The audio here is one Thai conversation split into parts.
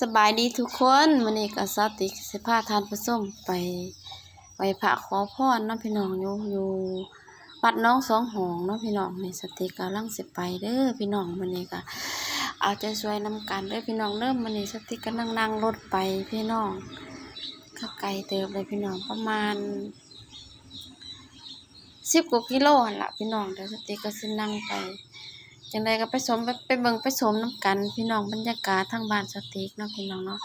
สบายดีทุกคนวันนี้ก็สาติกสิพาทานผส้มไปไปพระขอพรเนาะพี่น้องอยู่อยู่วัดน้องสองหองเนาะพี่น้องนี่สติกกำลังสิไปเด้อพี่น้องวันนี้ก็เอาใจช่วยนำกันเด้อพี่น้องเริ่มวันนี้สติกก็นั่งนั่งรถไปพี่น้องก็ไกลเติบเลยพี่น้องประมาณสิบกว่ากิโลหั่นละพี่น้องเดี๋ยวสติกก็สินั่งไป จังใดก็ไปชมไปไปเบิ่งไปชมน้ำกัน พี่น้องบรรยากาศทางบ้านสติกเนาะพี่น้องเนาะ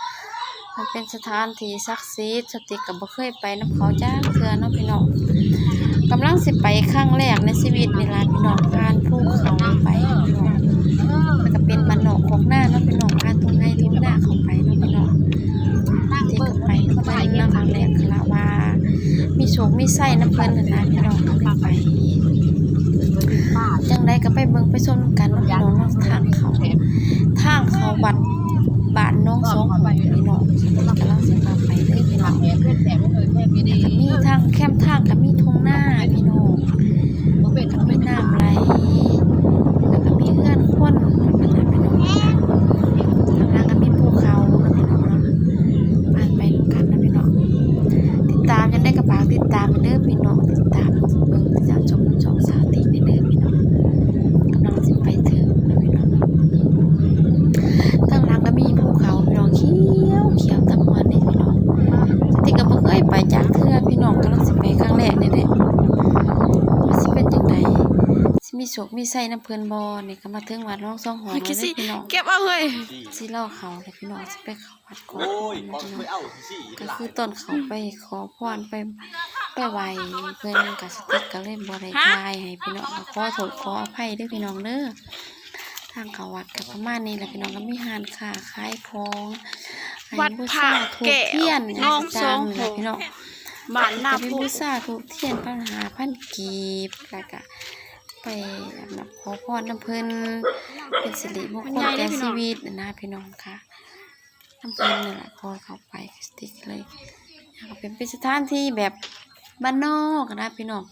มันเป็นสถานที่ศักดิ์สิทธิ์สติกก็บ่เคยไปน้ำเขาจ้าเทื่อเนาะพี่น้องกำลังสิไปครั้งแรกในชีวิตนี่ล่ะพี่น้องผ่านภูเขาไปพี่น้องมันก็เป็นบ้านนอกของหน้าเนาะพี่น้องผ่านทุ่งไร่ทุ่งนาเข้าไปเนาะพี่น้องที่ก็ไปเพิ่นเนาะครั้งแรกคละว่า มีโชคมีไส้น้ำเพลินนั่นนะพี่น้องก็เลยไป จังไดก็ไปเบิ่งไปชมกันเนาะพี่น้องเนาะทางเขาทางเขาวัดบ้านน้องสองหอยพี่น้องกำลังสิพาไปเด้อพี่น้องก็มีทางแคมทางก็มีทุ่งนาพี่น้องก็มีน้ำไหลแล้วก็มีเฮือนคนนั่นน่ะพี่น้องทางนั้นก็มีภูเขาเนาะพี่น้องเนาะผ่านไปนำกันนะพี่น้องติดตามจังได้ก็ฝากติดตามเด้อพี่น้องติดตาม โชคมีไส้น้ำเพิ่นบ่นี่ก็มาถึงวัดร่องสองหอแล้วเด้อพี่น้องเก็บเอาเฮ้ยสิเล่าเขาเลยพี่น้องสิไปเข้าวัดก่อนโอ้ยนะพอพี่น้ไปองเอาสิก็คือต้นเขาไปขอพรไปไปไหว้เพิ่นก็สติกก็เลยบ่ได้ทายให้พี่น้องขอโทษขออภัยเด้อพี่น้องเด้อทางเขาวัดกับประมาณนี้แหละพี่น้องก็มีหานค้าขายของให้วัดบูพระชาถูกแก้วเทียนน้องจังสองนี่แหละพี่น้องบ้านหน้าก็มีพูบูชาถูกเทียนปัญหาพันกีบแล้วก็ ไปแบบขอพรน้ำเพิ่นเป็นสิริมงคลแก่ชีวิตนะพี่น้องค่ะน้ำเพิ่นนี่แหละพอเข้าไปสติกเลยก็เป็นเป็นสถานที่แบบบ้านนอกนะพี่น้อง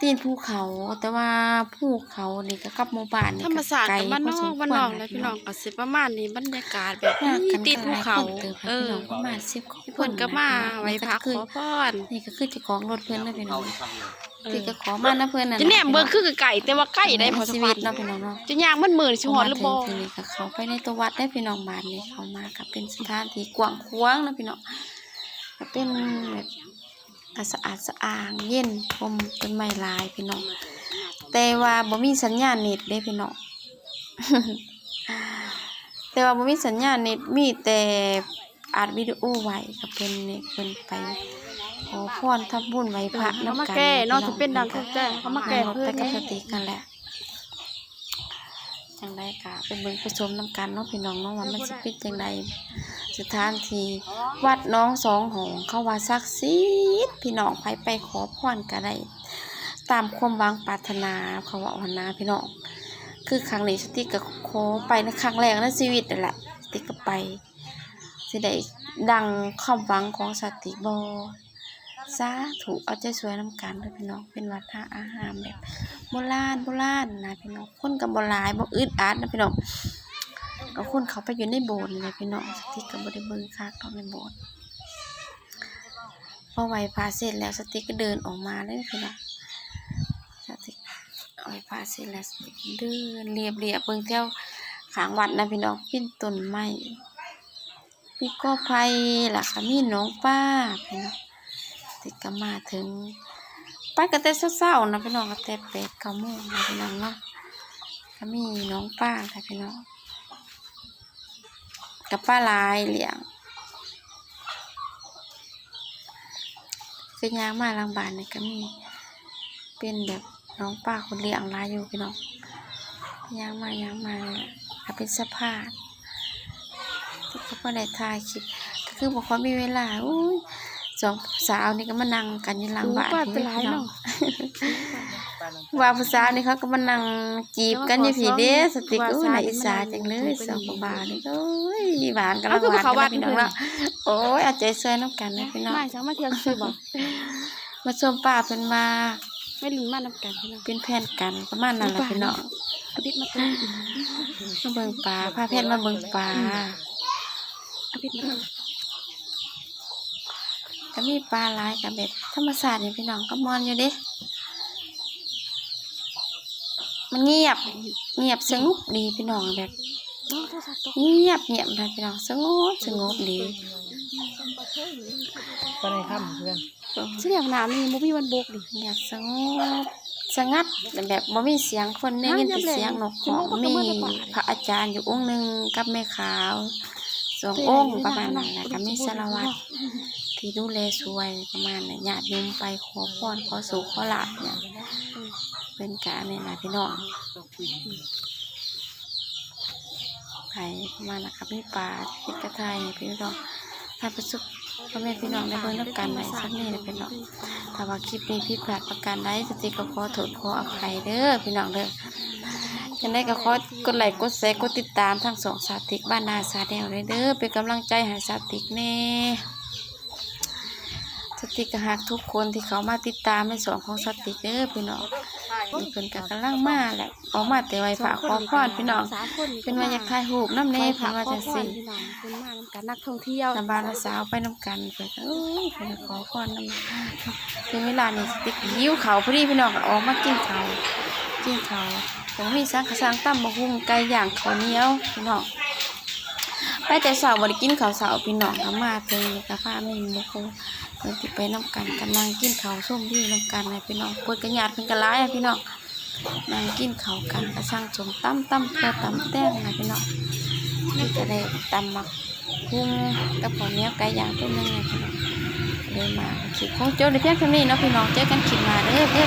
ตีนภูเขาแต่ว่าภูเขานี่ก็กับหมู่บ้านนี่ธรรมศาสตร์ไกลกับบ้านนพอสมกบ้านควรนอกนะแล้วพี่น้องก็สิประมาณนี้บรรยากาศแบบมากันติดภูเขาเอเอออประมาณสิบกว่าเพิ่นก็มาไว้พักขอพรนี่ก็คือเจ้าของรถเพิ่นนะพี่น้เอาอง อีกครั้งหนึ่งเอที่อก็ขอมานะเพิ่นน่ะจะแหนมเบิ่งคือไก่แต่ว่าใกล้ได้พอสชีมคววิรตเนาะพี่น้องเนาะจะย่างมันหมื่นสิฮอดหรือบ่มาถึงที่นี่ก็เข้าไปในตัววัดได้พี่น้องบ้านนี้เข้ามาก็เป็นสถานที่กว้างขวางนะพี่น้องก็เป็นแบบก็สะอาดสะอ้างเย็นพรมต้นไม้หลายพี่น้องแต่ว่าบ่มีสัญญาณเน็ตเด้พี่น้องแต่ว่าบ่มีสัญญาณเน็ตมีแต่ อัดวิดีโอไว้ก็เพิ่นนี่เพิ่นไปขอพรทำบุญไหว้พระเขานำมากันแก้เนาะพี่สิเป็นดังทุกแจ้งเขามาแก้นั่งรถเพื่อไปกับแน่สติกันแหละจังไดกะเป็นเบิ่งไปชมน้ำกันเนาะพี่น้องเนาะว่ามันสิเป็นจังไดสถานที่วัดน้องสองหองเขาว่าศักดิ์สิทธิ์พี่น้องไปไปขอพรก็ได้ตามความหวังปรารถนาเขาว่าวันนาพี่น้องคือครั้งนี้สติกก็ขอไปในครั้งแรกในชีวิตนั่นแหละสติกก็ไป สิได้ดังความหวังของสติบอสาถูกเอาใจสวยน้ำกันเด้อพี่น้องเป็นวัดท่าอาหารแบบโบราณโบราณนะพี่น้องคนกับโบราณบ่อึดอัดนะพี่น้องก็คนเขาไปอยู่ในโบสถ์นี่แหละพี่น้องสติกก็บ่ได้เบิงคักเขาในโบสถ์พอไหวพาเสร็จแล้วสติก็เดินออกมาเลยพี่น้องสติเอาไปพาเสร็จแล้วสติเดินเรียบเรียบเบิ่งแถวขางวัดนะพี่น้องปิ้นต้นไม้ มีก็ไฟล่ะค่ะมีน้องป้าพี่น้องติดก็มาถึง ไปกันแต่เช้าๆนะพี่น้องก็แต่แปดเก้าโมงนะพี่น้องเนาะก็มีน้องป้าค่ะพี่น้องกับป้าลายเหลี่ยงคือยางมาลังบานนี่ก็มี เป็นแบบน้องป้าคนเลี้ยงลายอยู่พี่น้องยางมายางมาเลยเป็นสภา พที่เขาก็ได้ถ่ายคลิปก็คือบอกว่ามีเวลาอุ้ยสองสาวนี่ก็มานั่งกันอยู่หลังบ้านป้าเป็นไรพี่น้อเนาะงว่าผู้สาวนี่เขาก็มานั่งจีบกันอยู่พี่เด้สติกว่าอุ้ยสาวน่านี่อิสามันนั่งจังเลยจีบกันสองอยู่บาทนี่ก็โอ้ยหวานกันเอาคือหวานเขากันวันะดพี่น้องเพิ่นเนาะโอ้ยเอาใจช่วยน้ำกันนะพี่น้องไม่สามารถเที่ยวซื้อบ่มาชมป้าเพิ่นมาไม่ลืมมานํกันพี่น้องเป็นแฟนกันประมาณนั้นแหละพี่น้องเอาดิบมาตัวมาเบิ่งปลาพาเพชรมาเบิ่งปลาเอา พิษมาก็มีปลาหลายกับแบบธรรมชาตินี่พี่น้องก็มอนอยู่เดิมันเงียบเงียบสงบดีพี่น้องแบบน้องโทรศัพท์ตกเงียบเงียบนะพี่น้องสงบสงบดีก็ในถ้ำเพื่อนเสียงน้ำนี่บ่มีวันบกดิเงียบสงบสงัดแบบบ่มีเสียงคนได้ยินแต่เสียงนกหองมีพระอาจารย์อยู่องค์หนึ่งกับแม่ขาว สององค์ประมาณนั้นนะก็มีสารวัตรที่ดูแลช่วยประมาณนั้นญาติโยมไปขอพรขอสู่ขอลาบเนี่ยเป็นการนี่นะพี่น้องไปประมาณนะครับพี่ป่าพิกระไทยพี่น้องถ้าประสบ พ่อแม่พี่น้องได้เบิ่งน้ำกันไหนสักนี่เลยพี่น้องถ้าว่าคลิปนี้ผิดพลาดประการใดสติก็ขอโทษขออภัยเด้อพี่น้องเด้อยังได้ก็ขอกดไลค์กดแชร์กดติดตามทั้งสองสาติกบ้านนาสาแดวเลยเด้อเป็นกำลังใจให้สาติกแน่ สติกหักทุกคนที่เขามาติดตามในสองของสติกเด้อพี่น้องนี่เพิ่นก็กำลังมาแหละออกมาแต่ไว้ฝากขอพรพี่น้องเป็นว่าอยากถ่ายรูปน้ำเน่เพิ่นว่าจังซี่เป็นมานำกันนักท่องเที่ยวน้ำบานสาวไปน้ำกันเพิ่นก็เอ้ยเพิ่นขอพรน้ำถึงเวลานี่สติกหิวเขาพอดีพี่น้องออกมากินเขากินเขาวผมมีสังกะสังตั้มบะฮุ่งไก่ย่างข้าวเหนียวพี่น้องไปแต่เช้าบ่ได้กินข้าวเช้าพี่น้องก็มาเพิ่นก็พาแม่หมูค เราจะไปน้ำกันกำลังกินเขาส้มที่น้ำกันเลยพี่น้องเพิ่นก็ญาดเป็นกระไรอะพี่น้องนั่งกินเขากันกระช่างสมตั้มตั้มเพื่อตั้มแต้งนะพี่น้องที่จะได้ตั้มมักพุงกับข้าวเนี้ยไก่ย่างตัวหนึงไงพี่น้องเลยมาคลิปของโจ้ในเพียงเท่านี้เนาะพี่น้องเจอกันคลิปมาเด้อเพื่อ